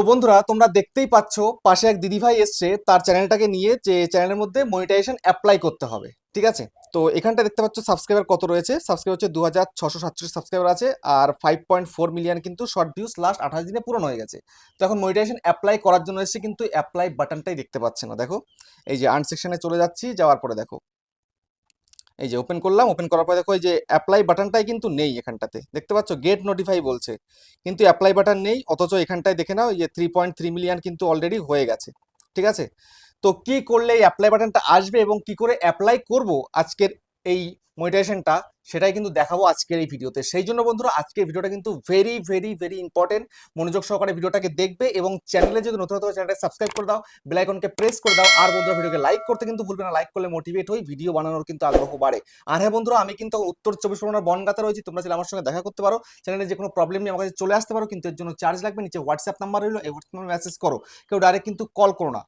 তো বন্ধুরা, তোমরা দেখতেই পাচ্ছ, পাশে এক দিদিভাই এসছে, তার চ্যানেলটাকে নিয়ে যে চ্যানেলের মধ্যে মনিটাইজেশন অ্যাপ্লাই করতে হবে, ঠিক আছে? তো এখানটা দেখতে পাচ্ছ সাবস্ক্রাইবার কত রয়েছে? সাবস্ক্রাইবার হচ্ছে দু হাজার ছশো সাতচল্লিশ সাবস্ক্রাইবার আছে, আর ফাইভ পয়েন্ট ফোর মিলিয়ন কিন্তু শর্ট ভিউস লাস্ট আঠাশ দিনে পূরণ হয়ে গেছে। তো এখন মনিটাইজেশন অ্যাপ্লাই করার জন্য এসেছে কিন্তু অ্যাপ্লাই বাটনটাই দেখতে পাচ্ছে না, দেখো? এই যে আর্ন সেকশনে চলে যাচ্ছি, যাওয়ার পরে দেখো। এই যে ওপেন করলাম ওপেন করার পর দেখো এই যে অ্যাপ্লাই বাটনটাই কিন্তু নেই এখানটাতে। দেখতে পাচ্ছ গেট নোটিফাই বলছে। কিন্তু অ্যাপ্লাই বাটন নেই, অথচ এখানটায় দেখে নাও যে থ্রি পয়েন্ট থ্রি মিলিয়ন কিন্তু অলরেডি হয়ে গেছে। ঠিক আছে? তো কি করলে এই অ্যাপ্লাই বাটনটা আসবে এবং কি করে অ্যাপ্লাই করব আজকের এই মনিটাইজেশনটা সেটাই কিন্তু দেখাবো আজকের এই ভিডিওতে। সেই জন্য বন্ধুরা, আজকের ভিডিওটা কিন্তু ভেরি ভেরি ভেরি ইম্পর্টেন্ট মনোযোগ সহকারে ভিডিওটাকে দেখবে এবং চ্যানেলে যদি নতুন নতুন চ্যানেলটা সাবস্ক্রাইব করে দাও বেল আইকনকে প্রেস করে দাও। আর বন্ধুরা, ভিডিওকে লাইক করতে কিন্তু ভুলবে না। লাইক করলে মোটিভেট হই ভিডিও বানানোর কিন্তু আগ্রহ বাড়ে। আর হ্যাঁ বন্ধুরা, আমি কিন্তু উত্তর চব্বিশ পরগনার বনগাতে রয়েছি। তোমরা চাইলে আমার সঙ্গে দেখা করতে পারো। চ্যানেলে যে কোনো প্রবলেম নিয়ে আমার কাছে চলে আসতে পারো, কিন্তু এর জন্য চার্জ লাগবে। নিচে হোয়াটসঅ্যাপ নাম্বার রইল, এই হোয়াটসঅ্যাপ মেসেজ করো। কেউ ডাইরেক্ট কিন্তু কল করো না।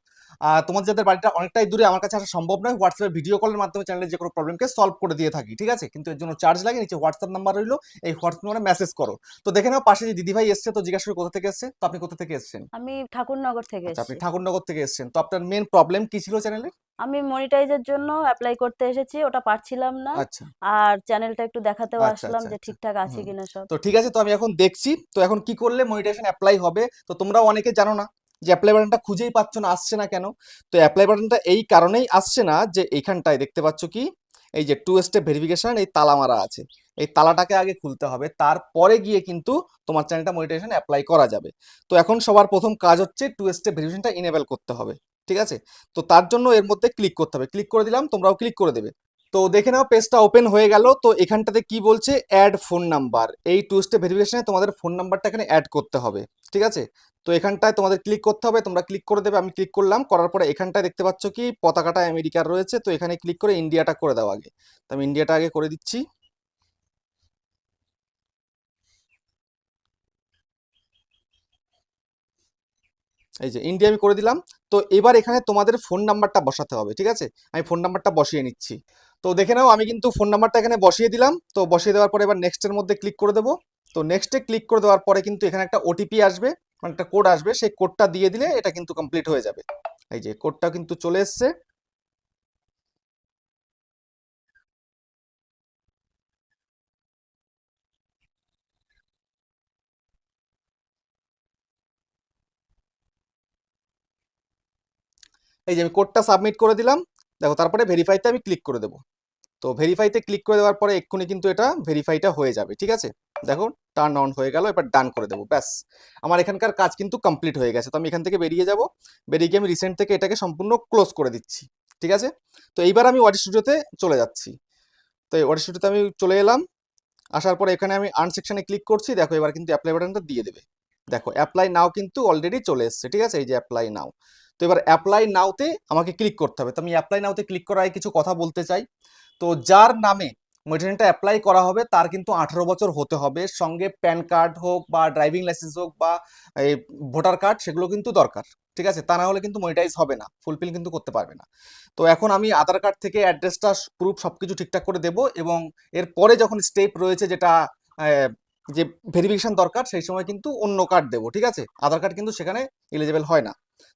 তোমার যাদের বাড়িটা অনেকটাই দূরে আমার কাছে আসা সম্ভব নয়। হোয়াটসঅ্যাপে ভিডিও কলের মাধ্যমে চ্যানেলের যে কোনো প্রবলেমকে সলভ করে দিয়ে থাকি ঠিক আছে? কিন্তু এর জন্য চার্জ লাগে নিচে হোয়াটসঅ্যাপ নাম্বার রইল এই হোয়াটসঅ্যাপ নাম্বারে মেসেজ করো। তো দেখে নাও পাশে যে দিদিভাই এসছে তো জিজ্ঞাসা করি কোথা থেকে এসছে? তো আপনি কোথা থেকে এসছেন? আমি ঠাকুরনগর থেকে আচ্ছা আপনি ঠাকুরনগর থেকে এসছেন। তো আপনার মেন প্রবলেম কি ছিল চ্যানেলে আমি মনিটাইজের জন্য অ্যাপ্লাই করতে এসেছি ওটা পারছিলাম না। আচ্ছা। আর চ্যানেলটা একটু দেখাতেও আচ্ছা, আসলাম যে। ঠিকঠাক আছে কিনা সব। তো ঠিক আছে তো আমি এখন দেখছি। তো এখন কি করলে মনিটাইজেশন অ্যাপ্লাই হবে? তো তোমরাও অনেকে জানো না। যে অ্যাপ্লাই বাটনটা খুঁজেই পাচ্ছ না, আসছে না কেন? তো অ্যাপ্লাই বাটনটা এই কারণেই আসছে না যে এইখানটায় দেখতে পাচ্ছ কি? এই যে টু স্টেপ ভেরিফিকেশন এই তালা মারা আছে। এই তালাটাকে আগে খুলতে হবে, তারপরে গিয়ে কিন্তু তোমার চ্যানেলটা মনিটাইজেশন অ্যাপ্লাই করা যাবে। তো এখন সবার প্রথম কাজ হচ্ছে টু স্টেপ ভেরিফিকেশনটা ইনেবল করতে হবে, ঠিক আছে? তো তার জন্য এর মধ্যে ক্লিক করতে হবে। ক্লিক করে দিলাম, তোমরাও ক্লিক করে দেবে। তো দেখে নাও পেজটা ওপেন হয়ে গেল। তো এখানটাতে কি বলছে? অ্যাড ফোন নাম্বার এই টু স্টেপ ভেরিফিকেশনে তোমাদের ফোন নাম্বারটা এখানে অ্যাড করতে হবে। ঠিক আছে? তো এখানটায় তোমাদের ক্লিক করতে হবে। তোমরা ক্লিক করে দেবে, আমি ক্লিক করলাম। করার পরে এখানটায় দেখতে পাচ্ছ কি? পতাকাটা আমেরিকার রয়েছে। তো এখানে ক্লিক করে ইন্ডিয়াটা করে দাও আগে। তো আমি ইন্ডিয়াটা আগে করে দিচ্ছি। এই যে ইন্ডিয়া আমি করে দিলাম। তো এবার এখানে তোমাদের ফোন নাম্বারটা বসাতে হবে। ঠিক আছে? আমি ফোন নাম্বারটা বসিয়ে নিচ্ছি। তো দেখে নাও, আমি কিন্তু ফোন নাম্বারটা এখানে বসিয়ে দিলাম। তো বসিয়ে দেওয়ার পরে এবার নেক্সটের মধ্যে ক্লিক করে দেবো। তো নেক্সটে ক্লিক করে দেওয়ার পরে কিন্তু এখানে একটা ওটিপি আসবে মানে একটা কোড আসবে। সেই কোডটা দিয়ে দিলে এটা কিন্তু কমপ্লিট হয়ে যাবে। এই যে কোডটা কিন্তু চলে এসছে। এই যে আমি কোডটা সাবমিট করে দিলাম। দেখো, তারপরে ভেরিফাইতে আমি ক্লিক করে দেবো। তো ভেরিফাইতে ক্লিক করে দেওয়ার পরে এক্ষুনি কিন্তু এটা ভেরিফাইটা হয়ে যাবে, ঠিক আছে? দেখো টার্ন অন হয়ে গেল, এবার ডান করে দেবো, ব্যাস। আমার এখানকার কাজ কিন্তু কমপ্লিট হয়ে গেছে, তো আমি এখান থেকে বেরিয়ে যাব, বেরিয়ে গিয়ে আমি রিসেন্ট থেকে এটাকে সম্পূর্ণ ক্লোজ করে দিচ্ছি, ঠিক আছে? তো এইবার আমি ওয়ার্ড স্টুডিওতে চলে যাচ্ছি। তো এই ওয়ার্ড স্টুডিওতে আমি চলে এলাম, আসার পরে এখানে আমি আর্ন সেকশনে ক্লিক করছি, দেখো এবার কিন্তু অ্যাপ্লাই বাটনটা দিয়ে দেবে। দেখো অ্যাপ্লাই নাও কিন্তু অলরেডি চলে এসছে, ঠিক আছে? এই যে অ্যাপ্লাই নাও তো এবার অ্যাপ্লাই নাওতে আমাকে ক্লিক করতে হবে। তো আমি অ্যাপ্লাই নাওতে ক্লিক করার আগে কিছু কথা বলতে চাই। তো যার নামে মনিটরিংটা অ্যাপ্লাই করা হবে, তার কিন্তু আঠারো বছর হতে হবে। সঙ্গে প্যান কার্ড হোক বা ড্রাইভিং লাইসেন্স হোক বা ভোটার কার্ড সেগুলো কিন্তু দরকার। ঠিক আছে? তা না হলে কিন্তু মনিটাইজ হবে না। ফুলফিল কিন্তু করতে পারবে না। তো এখন আমি আধার কার্ড থেকে অ্যাড্রেসটা প্রুফ সব কিছু ঠিকঠাক করে দেবো এবং এর পরে যখন স্টেপ রয়েছে যেটা যে ভেরিফিকেশন দরকার, সেই সময় কিন্তু অন্য কার্ড দেবো, ঠিক আছে? আধার কার্ড কিন্তু সেখানে এলিজেবল হয় না।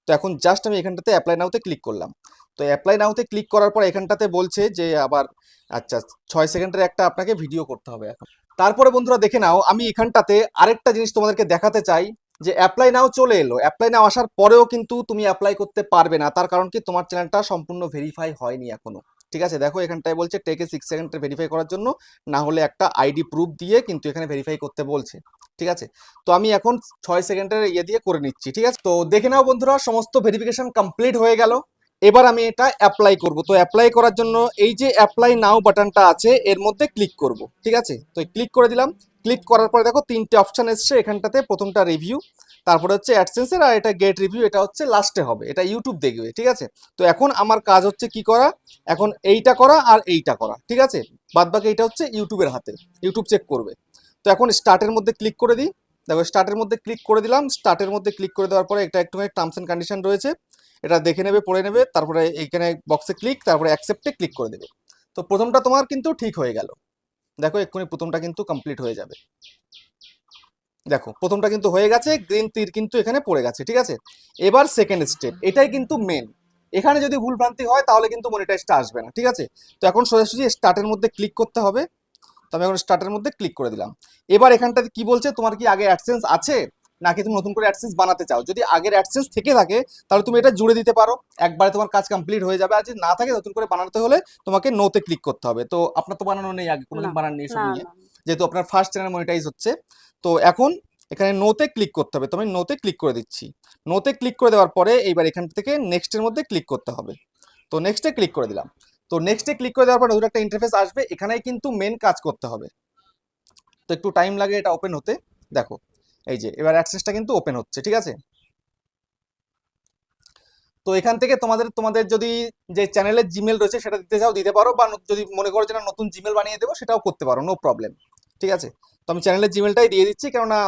তো এখন জাস্ট আমি এখানটাতে অ্যাপ্লাই নাওতে ক্লিক করলাম। তো অ্যাপ্লাই নাওতে ক্লিক করার পর এখানটাতে বলছে যে আবার আচ্ছা ছয় সেকেন্ডের একটা আপনাকে ভিডিও করতে হবে এখন। তারপরে বন্ধুরা দেখে নাও, আমি এখানটাতে আরেকটা জিনিস তোমাদেরকে দেখাতে চাই, যে অ্যাপ্লাই নাও চলে এলো। অ্যাপ্লাই নাও আসার পরেও কিন্তু তুমি অ্যাপ্লাই করতে পারবে না। তার কারণ কি তোমার চ্যানেলটা সম্পূর্ণ ভেরিফাই হয়নি এখনও। ঠিক আছে? দেখো, এখানটায় বলছে টেকে সিক্স সেকেন্ডের ভেরিফাই করার জন্য, না হলে একটা আইডি প্রুফ দিয়ে কিন্তু এখানে ভেরিফাই করতে বলছে, ঠিক আছে? তো আমি এখন ছয় সেকেন্ডের ইয়ে দিয়ে করে নিচ্ছি, ঠিক আছে? তো দেখে নাও বন্ধুরা, সমস্ত ভেরিফিকেশন কমপ্লিট হয়ে গেল। এবার আমি এটা অ্যাপ্লাই করব। তো অ্যাপ্লাই করার জন্য এই যে অ্যাপ্লাই নাও বাটনটা আছে, এর মধ্যে ক্লিক করব, ঠিক আছে? তো ক্লিক করে দিলাম। ক্লিক করার পরে দেখো, তিনটে অপশন এসছে এখানটাতে, প্রথমটা রিভিউ তারপরে হচ্ছে অ্যাডসেন্সের আর এটা গেট রিভিউ এটা হচ্ছে লাস্টে হবে, এটা ইউটিউব দেখবে, ঠিক আছে? তো এখন আমার কাজ হচ্ছে কি করা? এখন এইটা করা আর এইটা করা, ঠিক আছে? বাদ বাকি এইটা হচ্ছে ইউটিউবের হাতে ইউটিউব চেক করবে। তো এখন স্টার্টের মধ্যে ক্লিক করে দিই। দেখো স্টার্টের মধ্যে ক্লিক করে দিলাম স্টার্টের মধ্যে ক্লিক করে দেওয়ার পরে এটা একটুখানি টার্মস অ্যান্ড কন্ডিশন রয়েছে, এটা দেখে নেবে, পড়ে নেবে, তারপরে এইখানে বক্সে ক্লিক তারপরে অ্যাকসেপ্টে ক্লিক করে দেবে। তো প্রথমটা তোমার কিন্তু ঠিক হয়ে গেল। দেখো এক্ষুনি প্রথমটা কিন্তু কমপ্লিট হয়ে যাবে। দেখো প্রথমটা কিন্তু হয়ে গেছে গ্রিন তীর কিন্তু এখানে পড়ে গেছে ঠিক আছে? এবার সেকেন্ড স্টেপ এটাই কিন্তু মেন এখানে যদি ভুল ভ্রান্তি হয় তাহলে কিন্তু মনিটাইজটা আসবে না ঠিক আছে? তো এখন সোজাসুজি স্টার্টের মধ্যে ক্লিক করতে হবে। তো আমি এখন স্টার্টের মধ্যে ক্লিক করে দিলাম। এবার এখানটাতে কি বলছে? তোমার কি আগে অ্যাডসেন্স আছে? নাকি তুমি নতুন করে অ্যাডসেন্স বানাতে চাও? যদি আগের অ্যাডসেন্স থেকে থাকে তাহলে তুমি এটা জুড়ে দিতে পারো। একবারে তোমার কাজ কমপ্লিট হয়ে যাবে। আর যদি না থাকে নতুন করে বানাতে হলে তোমাকে নোতে ক্লিক করতে হবে। তো আপনার তো বানানো নেই আগে কোনোদিন না, বানান নেই সব নিয়ে। যেহেতু আপনার ফার্স্ট চ্যানেল মনিটাইজ হচ্ছে। তো এখন এখানে নোতে ক্লিক করতে হবে। তো আমি নোতে ক্লিক করে দিচ্ছি। নোতে ক্লিক করে দেওয়ার পরে এইবার এখান থেকে নেক্সটের মধ্যে ক্লিক করতে হবে। তো নেক্সটে ক্লিক করে দিলাম। তো নেক্সটে ক্লিক করে দেওয়ার পর নতুন একটা ইন্টারফেস আসবে। এখানেই কিন্তু মেন কাজ করতে হবে। তো একটু টাইম লাগে এটা ওপেন হতে। দেখো, এই যে এবার অ্যাক্সেসটা কিন্তু ওপেন হচ্ছে, ঠিক আছে? তো এখান থেকে তোমাদের তোমাদের যদি যে চ্যানেলের জিমেল রয়েছে সেটা দিতে চাও, দিতে পারো। বা যদি মনে করো যে নতুন জিমেল বানিয়ে দেবো, সেটাও করতে পারো নো প্রবলেম ঠিক আছে? তো আমি চ্যানেলের জিমেলটাই দিয়ে দিচ্ছি, কেননা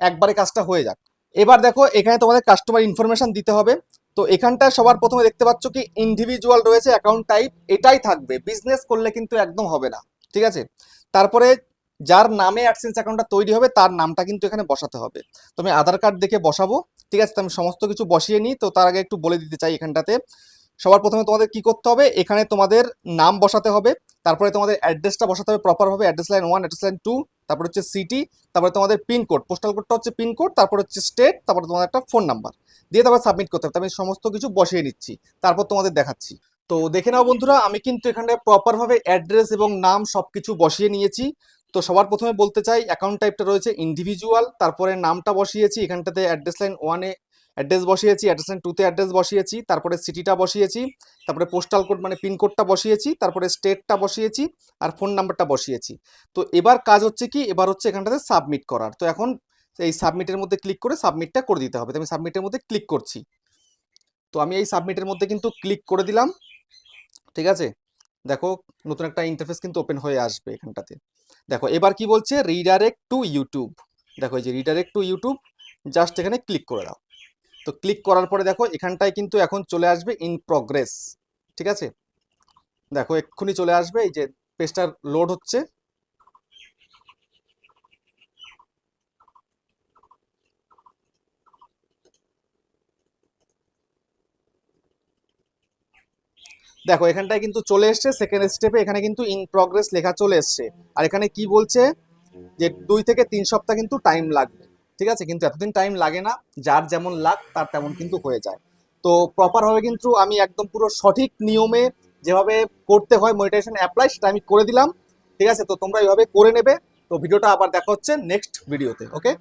একবারে কাজটা হয়ে যাক। এবার দেখো, এখানে তোমাদের কাস্টমার ইনফরমেশন দিতে হবে। তো এখানটা সবার প্রথমে দেখতে পাচ্ছ কি ইন্ডিভিজুয়াল রয়েছে অ্যাকাউন্ট টাইপ এটাই থাকবে। বিজনেস করলে কিন্তু একদম হবে না, ঠিক আছে? তারপরে যার নামে অ্যাডসেন্স অ্যাকাউন্টটা তৈরি হবে, তার নামটা কিন্তু এখানে বসাতে হবে। তো আমি আধার কার্ড দেখে বসাবো, ঠিক আছে? তো আমি সমস্ত কিছু বসিয়ে নিই, তো তার আগে একটু বলে দিতে চাই এখানটাতে। সবার প্রথমে তোমাদের কি করতে হবে, এখানে তোমাদের নাম বসাতে হবে। তারপরে তোমাদের অ্যাড্রেসটা বসাতে হবে প্রপারভাবে address line one address line two তারপর হচ্ছে সিটি তারপরে তোমাদের পিনকোড পোস্টাল কোডটা হচ্ছে পিনকোড তারপর হচ্ছে স্টেট তারপর তোমাদের একটা ফোন নাম্বার দিয়ে তারপর সাবমিট করতে হবে আমি সমস্ত কিছু বসিয়ে নিচ্ছি। তারপর তোমাদের দেখাচ্ছি। তো দেখে নাও বন্ধুরা, আমি কিন্তু এখানে প্রপারভাবে অ্যাড্রেস এবং নাম সব কিছু বসিয়ে নিয়েছি। তো সবার প্রথমে বলতে চাই অ্যাকাউন্ট টাইপটা রয়েছে ইন্ডিভিজুয়াল তারপরে নামটা বসিয়েছি, এখানটাতে অ্যাড্রেস লাইন ওয়ানে অ্যাড্রেস বসিয়েছি অ্যাড্রেস টুতে অ্যাড্রেস বসিয়েছি, তারপরে সিটিটা বসিয়েছি, তারপরে পোস্টাল কোড মানে পিনকোডটা বসিয়েছি, তারপরে স্টেটটা বসিয়েছি আর ফোন নাম্বারটা বসিয়েছি। তো এবার কাজ হচ্ছে কি, এবার হচ্ছে এখানটাতে সাবমিট করার। তো এখন এই সাবমিটের মধ্যে ক্লিক করে সাবমিটটা করে দিতে হবে। তো আমি সাবমিটের মধ্যে ক্লিক করছি। তো আমি এই সাবমিটের মধ্যে কিন্তু ক্লিক করে দিলাম। ঠিক আছে? দেখো, নতুন একটা ইন্টারফেস কিন্তু ওপেন হয়ে আসবে এখানটাতে। দেখো, এবার কি বলছে? রিডাইরেক্ট টু ইউটিউব দেখো, এই যে রিডাইরেক্ট টু ইউটিউব জাস্ট এখানে ক্লিক করে দাও। তো ক্লিক করার পরে দেখো এখানটায় কিন্তু এখন চলে আসবে ইন প্রগ্রেস ঠিক আছে? দেখো এক্ষুনি চলে আসবে, এই যে পেজটা লোড হচ্ছে। দেখো এখানটায় কিন্তু চলে এসছে সেকেন্ড স্টেপে এখানে কিন্তু ইন প্রগ্রেস লেখা চলে এসছে। আর এখানে কি বলছে? যে দুই থেকে তিন সপ্তাহ কিন্তু টাইম লাগবে। ঠিক আছে? কিন্তু এতদিন টাইম লাগে না। যার যেমন লাগ, তার তেমন কিন্তু হয়ে যায়। তো প্রপারভাবে কিন্তু আমি একদম পুরো সঠিক নিয়মে যেভাবে করতে হয় মনিটাইজেশন অ্যাপ্লাই সেটা আমি করে দিলাম। ঠিক আছে? তো তোমরা এইভাবে করে নেবে। তো ভিডিওটা আবার দেখা হচ্ছে নেক্সট ভিডিওতে ওকে